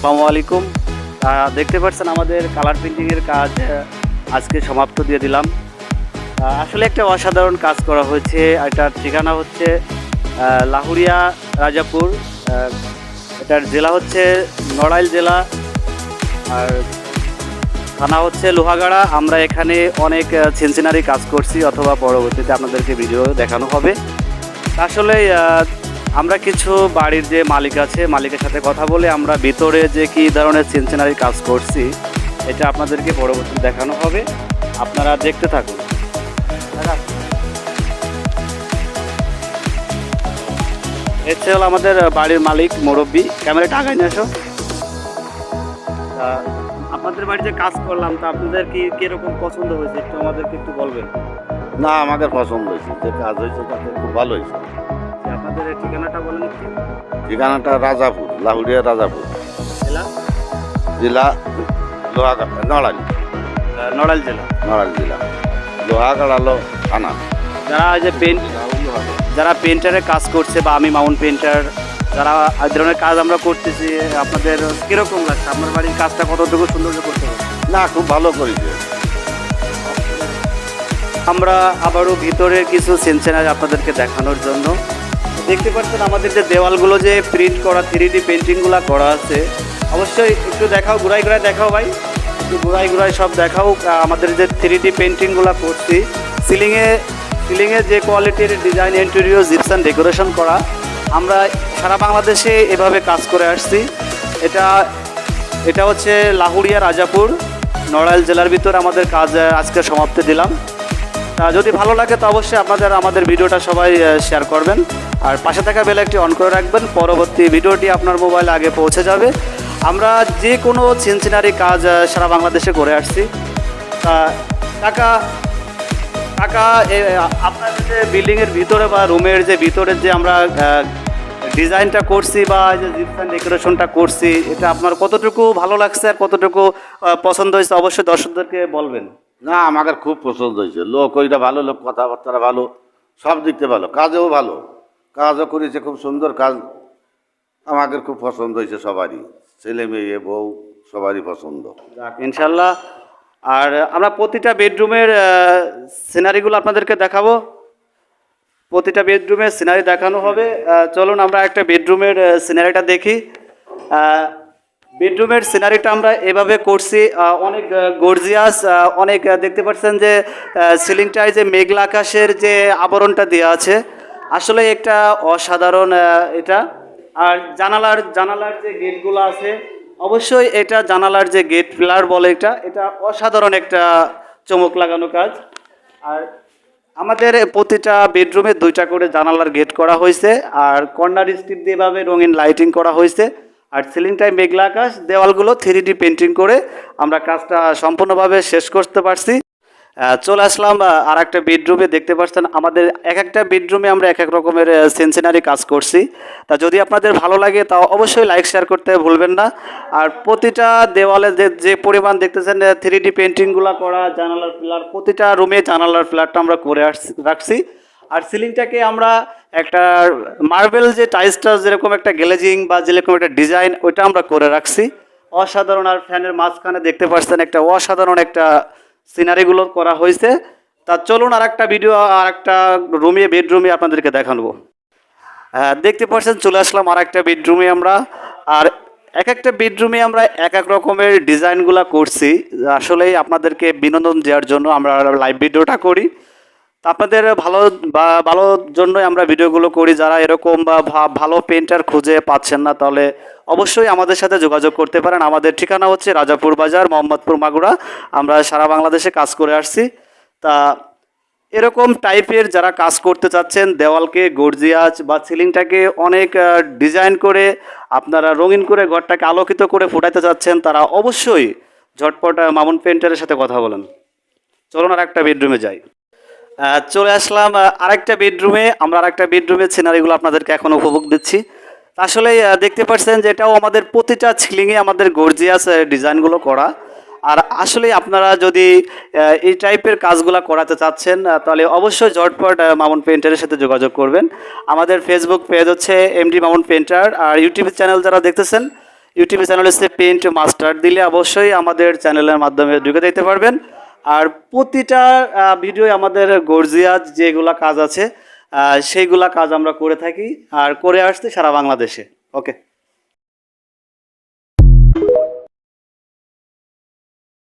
আসসালামু আলাইকুম। দেখতে পাচ্ছেন আমাদের কালার প্রিন্টিংয়ের কাজ আজকে সমাপ্ত দিয়ে দিলাম। আসলে একটা অসাধারণ কাজ করা হয়েছে। এটার ঠিকানা হচ্ছে লাহুরিয়া রাজাপুর। এটার জেলা হচ্ছে নড়াইল জেলা। আর থানা হচ্ছে লোহাগাড়া। আমরা এখানে অনেক ছিনচিনারি কাজ করছি, অথবা পরবর্তীতে আপনাদেরকে ভিডিও দেখানো হবে। আসলে আমরা কিছু বাড়ির যে মালিক আছে, মালিকের সাথে কথা বলে আমরা ভিতরে যে কী ধরনের ছিনচিনারি কাজ করছি, এটা আপনাদেরকে পরবর্তী দেখানো হবে। আপনারা দেখতে থাকুন। এসছে হলো আমাদের বাড়ির মালিক, মুরব্বী। ক্যামেরাটা আগাই নিয়ে আসো। আপনাদের বাড়িতে কাজ করলাম, তা আপনাদের কি কীরকম পছন্দ হয়েছে? একটু আমাদেরকে একটু বলবেন। না, আমাদের পছন্দ হয়েছে। যে কাজ হয়েছে, তাতে খুব ভালো হয়েছে। আপনাদের ঠিকানাটা বলেন ঠিকানাটা রাজাপুর লাহুরিয়া রাজাপুর। জেলা? জেলা লোহাগাড়া নড়ালি নড়াইল জেলা। নড়ালি জেলা। লোহাগাড়ালো থানা। যারা যে পেন্ট যারা পেন্টারের কাজ করছে বা আমি মাউন্ট পেন্টার যারা এই ধরনের কাজ আমরা করতেছি আপনাদের কীরকম লাগছে? আপনার বাড়ির কাজটা কতটুকু সুন্দর করতে না খুব ভালো করেছে। আমরা আবারও ভিতরের কিছু সেন্সেনারি আপনাদেরকে দেখানোর জন্য। দেখতে পাচ্ছেন আমাদের যে দেওয়ালগুলো যে প্রিন্ট করা থ্রি ডি পেন্টিংগুলো করা আছে। অবশ্যই একটু দেখাও ঘুরাই ঘুরাই দেখাও ভাই। একটু ঘুরাই ঘুরাই সব দেখাও আমাদের যে থ্রি ডি পেন্টিংগুলো করছি। সিলিংয়ে সিলিংয়ে যে কোয়ালিটির ডিজাইন ইন্টেরিয়র জিপসান ডেকোরেশন করা। আমরা সারা বাংলাদেশে এভাবে কাজ করে আসছি। এটা এটা হচ্ছে লাহুরিয়া রাজাপুর, নড়াইল জেলার ভিতর আমাদের কাজ আজকে সমাপ্তি দিলাম। যদি ভালো লাগে, তো অবশ্যই আপনাদের, আমাদের ভিডিওটা সবাই শেয়ার করবেন। আর পাশে থাকা বেল একটি অন করে রাখবেন, পরবর্তী ভিডিওটি আপনার মোবাইলে আগে পৌঁছে যাবে। আমরা যে কোনো চিনচিনারি কাজ সারা বাংলাদেশে করে আসছি। টাকা টাকা আপনার যে বিল্ডিংয়ের ভিতরে বা রুমের যে ভিতরে যে আমরা ডিজাইনটা করছি বা যে জিপসান ডেকোরেশনটা করছি, এটা আপনার কতটুকু ভালো লাগছে আর কতটুকু পছন্দ হয়েছে, অবশ্যই দর্শকদেরকে বলবেন। না আমাদের খুব পছন্দ হয়েছে। লোক ওইটা ভালো, লোক কথাবার্তা ভালো, সব দিক থেকে ভালো, কাজেও ভালো। কাজও করেছে, খুব সুন্দর কাজ। আমাদের খুব পছন্দ হয়েছে সবারই। ছেলে মেয়ে, বউ, সবারই পছন্দ। ইনশাল্লাহ। আর আমরা প্রতিটা বেডরুমের সিনারিগুলো আপনাদেরকে দেখাবো। প্রতিটা বেডরুমের সিনারি দেখানো হবে। চলুন আমরা একটা বেডরুমের সিনারিটা দেখি। বেডরুমের সিনারিটা আমরা এভাবে করছি অনেক গর্জিয়াস অনেক দেখতে পাচ্ছেন যে সিলিংটায় যে মেঘলা আকাশের যে আবরণটা দেওয়া আছে, আসলে একটা অসাধারণ এটা। আর জানালার জানালার যে গেটগুলো আছে, অবশ্যই এটা জানালার যে গেট পিলার বলে এটা এটা অসাধারণ একটা চমক লাগানো কাজ। আর আমাদের প্রতিটা বেডরুমে দুইটা করে জানালার গেট করা হয়েছে, আর কর্নার স্ট্রিপ দিয়ে এভাবে রঙিন লাইটিং করা হয়েছে। আর সিলিংটায় মেঘলা আকাশ, দেওয়ালগুলো থ্রি ডি পেন্টিং করে আমরা কাজটা সম্পূর্ণভাবে শেষ করতে পারছি। চলে আসলাম আর একটা বেডরুমে দেখতে পাচ্ছেন আমাদের এক একটা বেডরুমে আমরা এক এক রকমের সেন্সিনারি কাজ করছি। তা যদি আপনাদের ভালো লাগে, তা অবশ্যই লাইক শেয়ার করতে ভুলবেন না। আর প্রতিটা দেওয়ালে যে যে পরিমাণ দেখতেছেন থ্রি ডি পেন্টিংগুলো করা, জানালার পিলার প্রতিটা রুমে জানালার পিলারটা আমরা করে আসছি রাখছি। আর সিলিংটাকে আমরা একটা মার্বেল যে টাইলসটা যেরকম একটা গ্লেজিং বা যেরকম একটা ডিজাইন ওইটা আমরা করে রাখছি। অসাধারণ আর ফ্যানের মাঝখানে দেখতে পাচ্ছেন একটা অসাধারণ একটা সিনারিগুলো করা হয়েছে। তা চলুন আর একটা ভিডিও আর একটা রুমে বেডরুমে আপনাদেরকে দেখাবো হ্যাঁ, দেখতে পাচ্ছেন চলে আসলাম আর একটা বেডরুমে আমরা। আর এক একটা বেডরুমে আমরা এক এক রকমের ডিজাইনগুলো করছি। আসলেই আপনাদেরকে বিনোদন দেওয়ার জন্য আমরা লাইভ ভিডিওটা করি। আপনাদের ভালো ভালোর জন্যই আমরা ভিডিওগুলো করি। যারা এরকম বা ভালো পেন্টার খুঁজে পাচ্ছেন না, তাহলে অবশ্যই আমাদের সাথে যোগাযোগ করতে পারেন। আমাদের ঠিকানা হচ্ছে রাজাপুর বাজার, মোহাম্মদপুর মাগুরা। আমরা সারা বাংলাদেশে কাজ করে আসছি। তা এরকম টাইপের যারা কাজ করতে চাচ্ছেন, দেওয়ালকে গর্জিয়াজ বা সিলিংটাকে অনেক ডিজাইন করে, আপনারা রঙিন করে ঘরটাকে আলোকিত করে ফুটাইতে চাচ্ছেন, তারা অবশ্যই ঝটপট মামুন পেন্টারের সাথে কথা বলেন। চলুন আর একটা বেডরুমে যাই। চলে আসলাম আরেকটা বেডরুমে আমরা আরেকটা বেডরুমের সিনারিগুলো আপনাদেরকে এখন উপভোগ দিচ্ছি। আসলে দেখতে পাচ্ছেন যে এটাও আমাদের প্রতিটা ছিলিংয়ে আমাদের গর্জিয়াস ডিজাইনগুলো করা। আর আসলে আপনারা যদি এই টাইপের কাজগুলো করাতে চাচ্ছেন তাহলে অবশ্যই ঝটপট আহ, মামুন পেন্টারের সাথে যোগাযোগ করবেন। আমাদের ফেসবুক পেজ হচ্ছে এমডি মামুন পেন্টার আর ইউটিউব চ্যানেল যারা দেখতেছেন ইউটিউব চ্যানেল হচ্ছে পেন্ট মাস্টার দিলে অবশ্যই আমাদের চ্যানেলের মাধ্যমে ঢুকে দিতে পারবেন। আর প্রতিটা ভিডিও আমাদের গর্জিয়াজ যেগুলা কাজ আছে সেইগুলা কাজ আমরা করে থাকি আর করে আসছি সারা বাংলাদেশে। ওকে